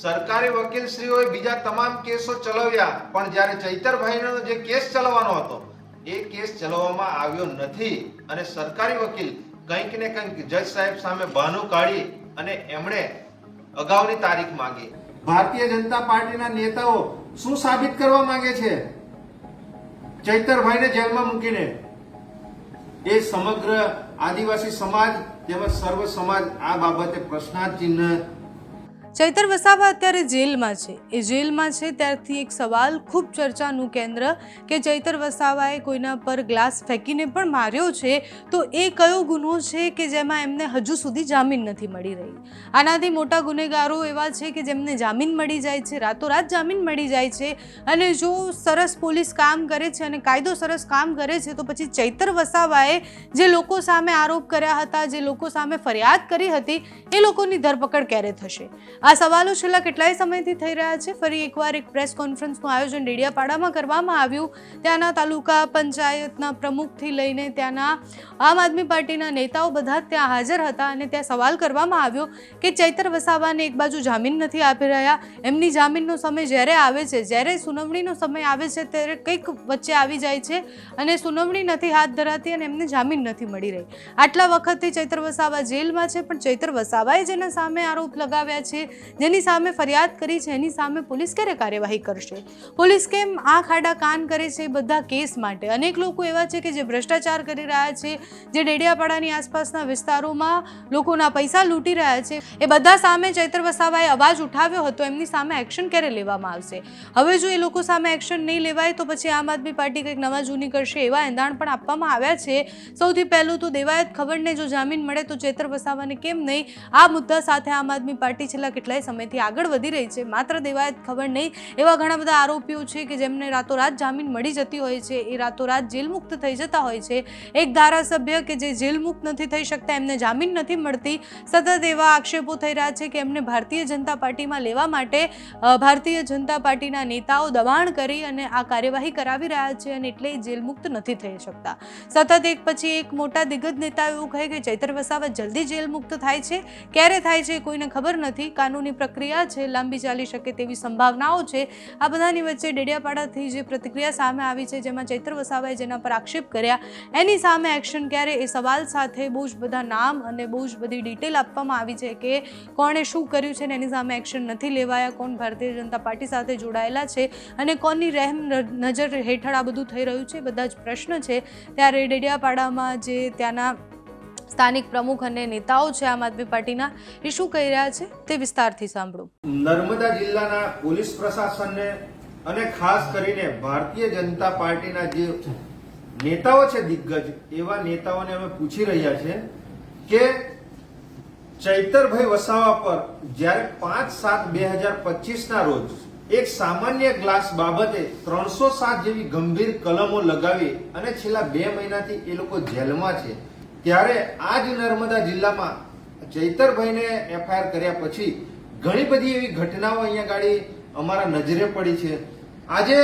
સરકારી વકીલશ્રીઓએ બીજા તમામ કેસો ચલાવ્યા, પણ જ્યારે ચૈતરભાઈનો જે કેસ ચલાવવાનો હતો, એ કેસ ચલાવવામાં આવ્યો નથી. અને સરકારી વકીલ કંઈક ને કંઈક જજ સાહેબ સામે બહાનું કાઢી અને એમણે અગાઉની તારીખ માંગી. ભારતીય જનતા પાર્ટીના નેતાઓ શું સાબિત કરવા માંગે છે? ચૈતરભાઈને જેલમાં મૂકીને. એ સમગ્ર આદિવાસી સમાજ તેમજ સર્વ સમાજ આ બાબતે પ્રશ્નાર્થ ચિહ્ન ચૈતર વસાવા અત્યારે જેલમાં છે. એ જેલમાં છે ત્યારથી એક સવાલ, ખૂબ ચર્ચાનું કેન્દ્ર કે ચૈતર વસાવાએ કોઈના પર ગ્લાસ ફેંકીને પણ માર્યો છે તો એ કયો ગુનો છે કે જેમાં એમને હજુ સુધી જામીન નથી મળી રહી? આનાથી મોટા ગુનેગારો એવા છે કે જેમને જામીન મળી જાય છે, રાતોરાત જામીન મળી જાય છે અને જો સરસ પોલીસ કામ કરે છે અને કાયદો સરસ કામ કરે છે તો પછી ચૈતર વસાવાએ જે લોકો સામે આરોપ કર્યા હતા, જે લોકો સામે ફરિયાદ કરી હતી, એ લોકોની ધરપકડ ક્યારે થશે? આ સવાલો છેલ્લા કેટલાય સમયથી થઈ રહ્યા છે. ફરી એકવાર એક પ્રેસ કોન્ફરન્સનું આયોજન ડેડિયાપાડામાં કરવામાં આવ્યું. ત્યાંના તાલુકા પંચાયતના પ્રમુખથી લઈને ત્યાંના આમ આદમી પાર્ટીના નેતાઓ બધા ત્યાં હાજર હતા અને ત્યાં સવાલ કરવામાં આવ્યો કે ચૈતર વસાવાને એક બાજુ જામીન નથી આપી રહ્યા. એમની જામીનનો સમય જ્યારે આવે છે, જ્યારે સુનાવણીનો સમય આવે છે ત્યારે કંઈક વચ્ચે આવી જાય છે અને સુનાવણી નથી હાથ ધરાતી અને એમને જામીન નથી મળી રહી. આટલા વખતથી ચૈતર વસાવા જેલમાં છે, પણ ચૈતર વસાવાએ જેના સામે આરોપ લગાવ્યા છે જેની સામે ફરિયાદ કરી છે, એની સામે પોલીસ ક્યારે કાર્યવાહી કરશે? પોલીસ કેમ આ ખાડા કાન કરે છે બધા કેસ માટે? અનેક લોકો એવા છે કે જે ભ્રષ્ટાચાર કરી રહ્યા છે, જે ડેડિયાપાડાની આસપાસના વિસ્તારોમાં લોકોના પૈસા લૂંટી રહ્યા છે. એ બધા સામે ચૈત્ર વસાવાએ અવાજ ઉઠાવ્યો હતો, એમની સામે એક્શન ક્યારે લેવામાં આવશે? હવે જો એ લોકો સામે એક્શન નહીં લેવાય, તો પછી આમ આદમી પાર્ટી કંઈક નવા જૂની કરશે એવા એંધાણ પણ આપવામાં આવ્યા છે. સૌથી પહેલું તો દેવાયત ખબરને જો જામીન મળે, તો ચેતર વસાવાને કેમ નહીં? આ મુદ્દા સાથે આમ આદમી પાર્ટી છેલ્લા કેટલાય સમયથી આગળ વધી રહી છે. માત્ર દેવાયત ખબર નહીં. એવા ઘણા બધા આરોપીઓ છે કે જેમને રાતોરાત જામીન મળી જતી હોય છે. એ રાતોરાત જેલમુક્ત થઈ જતા હોય છે. એક ધારાસભ્ય કે જે જેલમુક્ત નથી થઈ શકતા, એમને જામીન નથી મળતી. સતત એવા આક્ષેપો થઈ રહ્યા છે કે એમને ભારતીય જનતા પાર્ટીમાં લેવા માટે ભારતીય જનતા પાર્ટીના નેતાઓ દબાણ કરી અને આ કાર્યવાહી કરાવી રહ્યા છે અને એટલે એ જેલ નથી થઈ શકતા. સતત એક પછી એક મોટા દિગ્ગજ નેતા એવું કહે કે ચૈતર વસાવા જલ્દી જેલમુક્ત થાય છે. ક્યારે થાય છે કોઈને ખબર નથી. કાનૂની પ્રક્રિયા છે, લાંબી ચાલી શકે તેવી સંભાવનાઓ છે. આ બધાની વચ્ચે ડેડિયાપાડાથી જે પ્રતિક્રિયા સામે આવી છે, જેમાં ચૈત્ર વસાવાએ જેના પર આક્ષેપ કર્યા, એની સામે એક્શન ક્યારે? એ સવાલ સાથે બહુ જ બધા નામ અને બહુ જ બધી ડિટેલ આપવામાં આવી છે કે કોણે શું કર્યું છે ને એની સામે એક્શન નથી લેવાયા, કોણ ભારતીય જનતા પાર્ટી સાથે જોડાયેલા છે અને કોની રહેમ નજર હેઠળ આ બધું થઈ રહ્યું છે? બધા જ પ્રશ્ન છે. ત્યારે ડેડિયાપાડામાં જે ત્યાંના સ્થાનિક પ્રમુખ અને નેતાઓ છે આમ આદમી પાર્ટીના એ શું કહી રહ્યા છે તે વિસ્તારથી સાંભળો. નર્મદા જિલ્લાના પોલીસ પ્રશાસનને અને ખાસ કરીને ભારતીય જનતા પાર્ટીના જે નેતાઓ છે દિગ્ગજ, એવા નેતાઓને અમે પૂછી રહ્યા છે કે ચૈતરભાઈ વસાવા પર જ્યારે પાંચ સાત બે હજાર પચીસના રોજ એક સામાન્ય ગ્લાસ બાબતે ત્રણસો સાત જેવી ગંભીર કલમો લગાવી અને છેલ્લા બે મહિનાથી એ લોકો જેલમાં છે ત્યારે આ જ નર્મદા જિલ્લામાં ચૈતરભાઈને એફઆઈઆર કર્યા પછી ઘણી બધી એવી ઘટનાઓ અહીંયા ગાડી અમારા નજરે પડી છે. આજે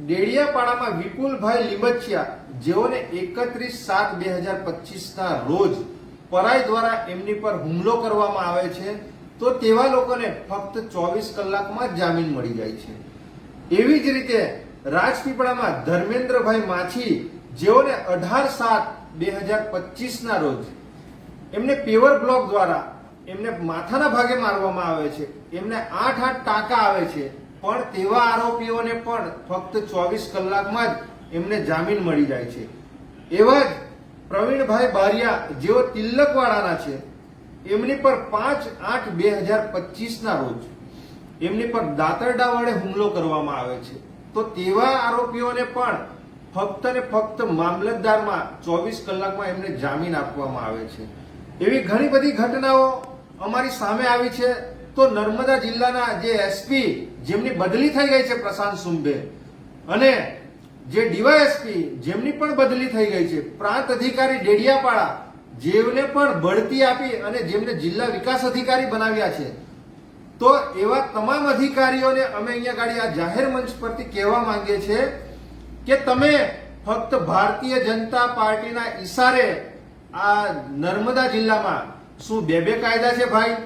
ડેડિયાપાડામાં વિપુલભાઈ લીમચિયા, જેઓને એકત્રીસ સાત બે હજાર પચીસના રોજ પરાઈ દ્વારા એમની પર હુમલો કરવામાં આવે છે, તો તેવા લોકોને ફક્ત ચોવીસ કલાકમાં જામીન મળી જાય છે. એવી જ રીતે રાજપીપળામાં ધર્મેન્દ્રભાઈ માછી, જેઓને અઢાર સાત બે હજાર પચીસના રોજ એમને પેવર બ્લોક દ્વારા એમને માથાના ભાગે મારવામાં આવે છે. એમને આઠ આઠ ટાંકા આવે છે. પણ તેવા આરોપીઓને પણ ફક્ત ચોવીસ કલાકમાં જ એમને જામીન મળી જાય છે. એવા જ પ્રવીણભાઈ બારિયા, જેઓ તિલકવાડાના છે, એમની પર પાંચ આઠ બે હજાર પચીસના રોજ એમની પર દાતરડા વડે હુમલો કરવામાં આવે છે. તો તેવા આરોપીઓને પણ ફક્ત ને ફક્ત મામલતદારમાં ચોવીસ કલાકમાં એમને જામીન આપવામાં આવે છે. એવી ઘણી બધી ઘટનાઓ અમારી સામે આવી છે. તો નર્મદા જિલ્લાના જે એસપી જેમની બદલી થઈ ગઈ છે પ્રશાંત સુંબે અને જે ડીવાયએસપી જેમની પણ બદલી થઈ ગઈ છે, પ્રાંત અધિકારી ડેડિયાપાડા જેમને પણ બઢતી આપી અને જેમને જિલ્લા વિકાસ અધિકારી બનાવ્યા છે. તો એવા તમામ અધિકારીઓને અમે અહીંયા ગાડી આ જાહેર મંચ પરથી કહેવા માંગીએ છીએ કે તમે ફક્ત ભારતીય જનતા પાર્ટીના ઈશારે આ નર્મદા જિલ્લામાં શું બે બે કાયદા છે ભાઈ?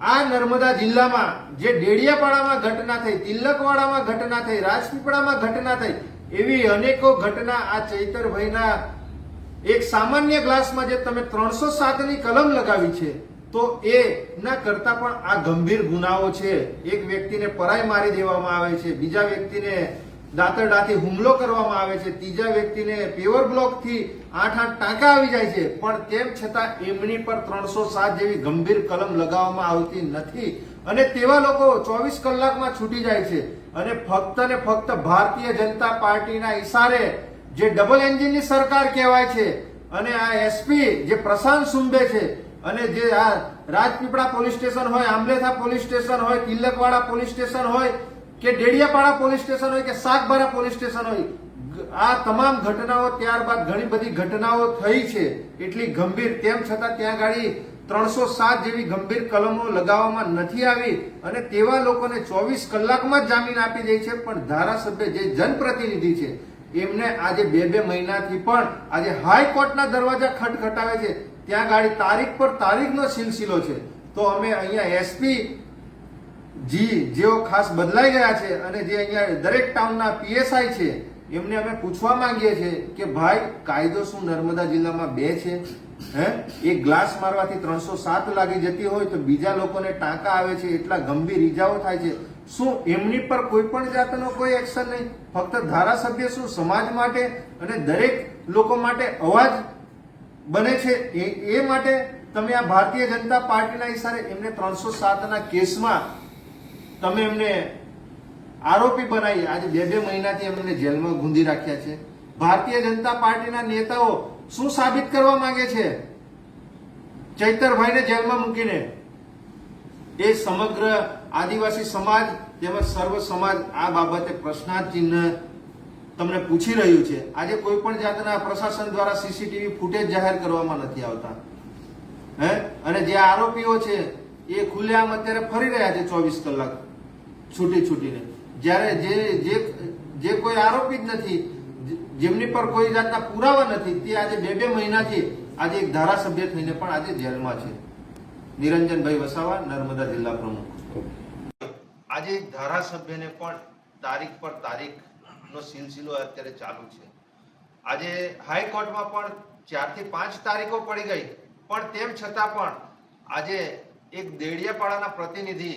આ નર્મદા જિલ્લામાં જે ડેડિયાપાડામાં ઘટના થઈ, તિલકવાડામાં ઘટના થઈ, રાજપીપળામાં ઘટના થઈ, એવી અનેકો ઘટના આ ચૈતરભાઈના એક સામાન્ય ગ્લાસમાં જે તમે ત્રણસો સાતની કલમ લગાવી છે, તો એ ના કરતા પણ આ ગંભીર ગુનાઓ છે. એક વ્યક્તિને પરાઈ મારી દેવામાં આવે છે, બીજા વ્યક્તિને દાંતરડાથી હુમલો કરવામાં આવે છે. ત્રીજા વ્યક્તિને પેવર બ્લોકથી આઠ આઠ ટાંકા આવી જાય છે. પણ તેમ છતાં એમની પર ત્રણસો સાત જેવી ગંભીર કલમ લગાવવામાં આવતી નથી. અને તેવા લોકો ચોવીસ કલાકમાં છૂટી જાય છે. અને ફક્ત ને ફક્ત ભારતીય જનતા પાર્ટીના ઈશારે જે ડબલ એન્જિનની સરકાર કહેવાય છે અને આ એસપી જે પ્રશાંત સુંબે છે અને જે આ રાજપીપળા પોલીસ સ્ટેશન હોય, આંબલેથા પોલીસ સ્ટેશન હોય, તિલકવાડા પોલીસ સ્ટેશન હોય કે ડેડિયાપાડા પોલીસ સ્ટેશન હોય કે સાગબારા પોલીસ સ્ટેશન હોય આ તમામ ઘટનાઓ ત્યારબાદ ઘણી બધી ઘટનાઓ થઈ છે. એટલી ગંભીર. તેમ છતાં ત્યાં ગાડી ત્રણસો સાત જેવી ગંભીર કલમો લગાવવામાં નથી આવી અને તેવા લોકોને ચોવીસ કલાકમાં જામીન આપી દે છે. પણ ધારાસભ્ય જે જનપ્રતિનિધિ છે, એમને આજે બે બે મહિનાથી પણ આજે હાઈકોર્ટના દરવાજા ખટખટાવે છે. ત્યાં ગાડી તારીખ પર તારીખનો સિલસિલો છે. તો અમે અહીંયા એસપી જી, જેઓ ખાસ બદલાઈ ગયા છે અને જે અહીંયા દરેક ટાઉનના પીએસઆઈ છે, એમને અમે પૂછવા માંગીએ છીએ કે ભાઈ, કાયદો શું નર્મદા જિલ્લામાં બે છે? હે? એક ગ્લાસ મારવાથી ત્રણસો સાત લાગી જતી હોય તો બીજા લોકોને ટાંકા આવે છે, એટલા ગંભીર ઈજાઓ થાય છે. શું એમની પર કોઈ પણ જાતનો કોઈ એક્શન નહીં? ફક્ત ધારાસભ્ય શું સમાજ માટે અને દરેક લોકો માટે અવાજ બને છે? એ માટે તમે આ ભારતીય જનતા પાર્ટીના ઈશારે એમને ત્રણસો સાતના કેસમાં તમે એમને આરોપી બનાવી. આજે બે બે મહિનાથી એમને જેલમાં ગુંદી રાખ્યા છે. ભારતીય જનતા પાર્ટીના નેતાઓ શું સાબિત કરવા માંગે છે? ચૈતરભાઈને જેલમાં મૂકીને. એ સમગ્ર આદિવાસી સમાજ તેમજ સર્વ સમાજ આ બાબતે પ્રશ્નાર્થ ચિહ્ન તમને પૂછી રહ્યું છે. આજે કોઈ પણ જાતના પ્રશાસન દ્વારા સીસીટીવી ફૂટેજ જાહેર કરવામાં નથી આવતા. હે? અને જે આરોપીઓ છે, એ ખુલ્લેઆમ અત્યારે ફરી રહ્યા છે ચોવીસ કલાક. છૂટી છૂટીને. જ્યારે જે જે જે કોઈ આરોપી જ નથી, જેમની પર કોઈ જાતના પુરાવા નથી, તે આજે બે બે મહિનાથી આજે એક ધારાસભ્ય થઈને પણ આજે જેલમાં છે. નિરંજનભાઈ વસાવા, નર્મદા જિલ્લા પ્રમુખ. આજે એક ધારાસભ્યને પણ તારીખ પર તારીખ નો સિલસિલો અત્યારે ચાલુ છે. આજે હાઈકોર્ટમાં પણ ચારથી પાંચ તારીખો પડી ગઈ. પણ તેમ છતાં પણ આજે એક દેડિયાપાડાના પ્રતિનિધિ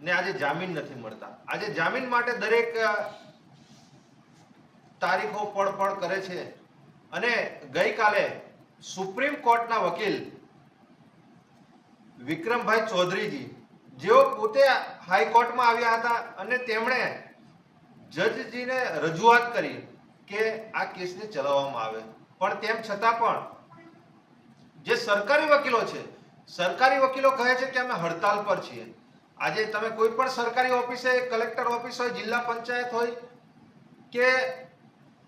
ને આજે જામીન નથી મળતા. આજે જામીન માટે દરેક તારીખો તારીખો પણ કરે છે. અને ગઈકાલે સુપ્રીમ કોર્ટના વકીલ વિક્રમભાઈ ચૌધરીજી, જેઓ પોતે હાઈકોર્ટમાં આવ્યા હતા અને તેમણે જજજીને રજૂઆત કરી કે આ કેસને ચલાવવામાં આવે. પણ તેમ છતાં પણ જે સરકારી વકીલો છે, સરકારી વકીલો કહે છે કે અમે હડતાલ પર છીએ. આજે તમે કોઈ પણ સરકારી ઓફિસે, કલેક્ટર ઓફિસ હોય, જિલ્લા પંચાયત હોય કે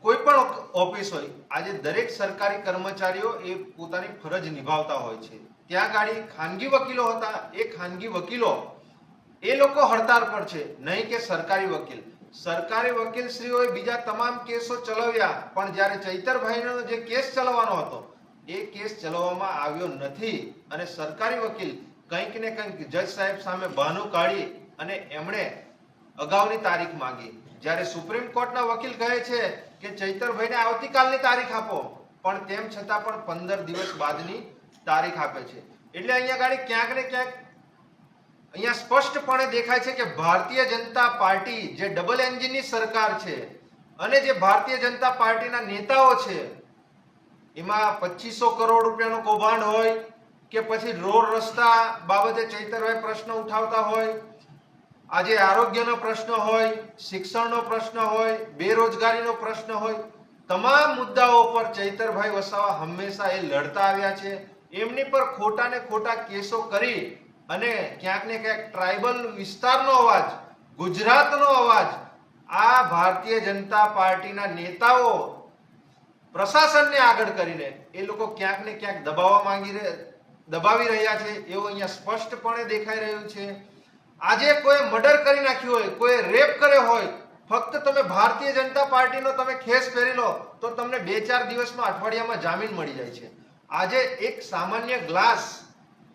કોઈ પણ ઓફિસ હોય, આજે દરેક સરકારી કર્મચારીઓ એ પોતાની ફરજ નિભાવતા હોય છે. ત્યાં ગાડી ખાનગી વકીલો હતા, એ ખાનગી વકીલો, એ લોકો હડતાળ પર છે, નહીં કે સરકારી વકીલ. સરકારી વકીલશ્રીઓએ બીજા તમામ કેસો ચલાવ્યા, પણ જ્યારે ચૈતરભાઈનો જે કેસ ચલાવવાનો હતો, એ કેસ ચલાવવામાં આવ્યો નથી. અને સરકારી વકીલ કંઈક ને કંઈક જજ સાહેબ સામે બહાનું કાઢી અને એમણે અગાઉની તારીખ માંગી. જ્યારે સુપ્રીમ કોર્ટના વકીલ કહે છે કે ચૈતરભાઈને આવતીકાલની તારીખ આપો, પણ તેમ છતાં પણ પંદર દિવસ બાદની તારીખ આપે છે. એટલે અહીંયા ગાડી ક્યાંક ને ક્યાંક અહીંયા સ્પષ્ટપણે દેખાય છે કે ભારતીય જનતા પાર્ટી જે ડબલ એન્જિનની સરકાર છે અને જે ભારતીય જનતા પાર્ટીના નેતાઓ છે, એમાં પચીસો કરોડ રૂપિયાનું કૌભાંડ હોય કે પછી રોડ રસ્તા બાબતે ચૈતરભાઈ પ્રશ્ન ઉઠાવતા હોય, આજે આરોગ્યનો પ્રશ્ન હોય, શિક્ષણનો પ્રશ્ન હોય, બેરોજગારીનો પ્રશ્ન હોય, તમામ મુદ્દાઓ પર ચૈતરભાઈ વસાવા હંમેશા એ લડતા આવ્યા છે. એમની પર ખોટા ને ખોટા કેસો કરી અને ક્યાંક ને ક્યાંક ટ્રાઇબલ વિસ્તારનો અવાજ, ગુજરાતનો અવાજ, આ ભારતીય જનતા પાર્ટીના નેતાઓ પ્રશાસનને આગળ કરીને એ લોકો ક્યાંક ને ક્યાંક દબાવવા માંગી રહે દબાવી રહ્યા છે, એવું અહીંયા સ્પષ્ટપણે દેખાઈ રહ્યું છે. આજે કોઈ મર્ડર કરી નાખ્યું હોય, કોઈ રેપ કર્યો હોય, ફક્ત તમે ભારતીય જનતા પાર્ટીનો તમે ખેસ પહેરી લો, તો તમને બે ચાર દિવસમાં અઠવાડિયામાં જામીન મળી જાય છે. આજે એક સામાન્ય ગ્લાસ,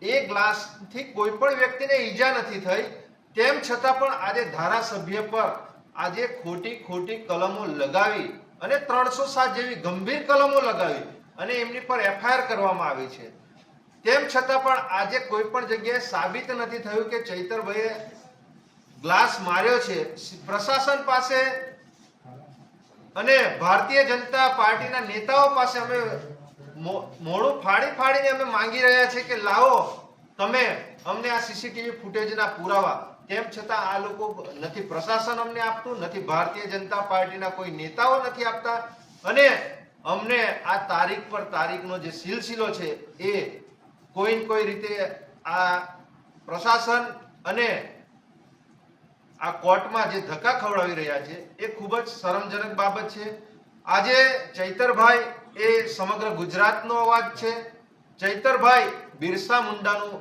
એ ગ્લાસથી કોઈ પણ વ્યક્તિને ઈજા નથી થઈ, તેમ છતાં પણ આજે ધારાસભ્ય પર આજે ખોટી ખોટી કલમો લગાવી અને ત્રણસો સાત જેવી ગંભીર કલમો લગાવી અને એમની પર એફઆઈઆર કરવામાં આવી છે. તેમ છતાં પણ આજે કોઈ પણ જગ્યાએ સાબિત નથી થયું કે ચૈતરભાઈએ ગ્લાસ માર્યો છે. પ્રશાસન પાસે અને ભારતીય જનતા પાર્ટીના નેતાઓ પાસે અમે મો- મોઢું ફાડી ફાડીને અમે માંગી રહ્યા છીએ કે લાવો, તમે અમને આ સીસીટીવી ફૂટેજના પુરાવા. તેમ છતાં આ લોકો નથી પ્રશાસન અમને આપતું, નથી ભારતીય જનતા પાર્ટીના કોઈ નેતાઓ નથી આપતા. અને અમને આ તારીખ પર તારીખનો જે સિલસિલો છે એ કોઈ ને કોઈ રીતે આ પ્રશાસન અને આ કોર્ટમાં જે ધક્કા ખવડાવી રહ્યા છે, એ ખૂબ જ શરમજનક બાબત છે. આજે ચૈતરભાઈ એ સમગ્ર ગુજરાતનો અવાજ છે. ચૈતરભાઈ બિરસા મુંડાનું